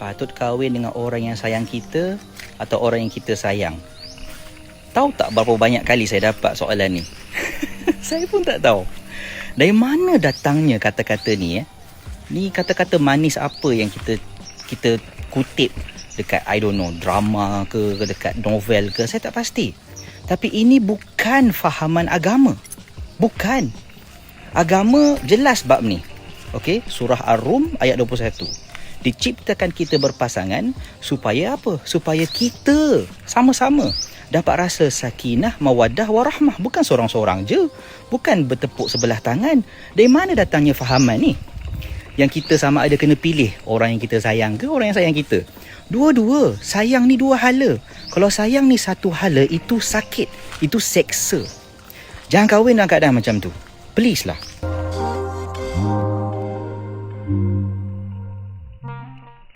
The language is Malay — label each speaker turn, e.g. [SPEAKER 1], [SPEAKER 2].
[SPEAKER 1] patut kahwin dengan orang yang sayang kita atau orang yang kita sayang? Tahu tak berapa banyak kali saya dapat soalan ni? saya pun tak tahu. Dari mana datangnya kata-kata ni eh? Ni kata-kata manis apa yang kita kita kutip dekat I don't know drama ke dekat novel ke saya tak pasti. Tapi ini bukan fahaman agama. Bukan. Agama jelas bab ni. Okey, surah Ar-Rum ayat 21. Diciptakan kita berpasangan supaya apa? Supaya kita sama-sama dapat rasa sakinah, mawaddah, warahmah. Bukan seorang-seorang je. Bukan bertepuk sebelah tangan. Dari mana datangnya fahaman ni? Yang kita sama ada kena pilih orang yang kita sayang ke orang yang sayang kita. Dua-dua. Sayang ni dua hala. Kalau sayang ni satu hala, itu sakit. Itu seksa. Jangan kahwin dalam keadaan macam tu. Please lah.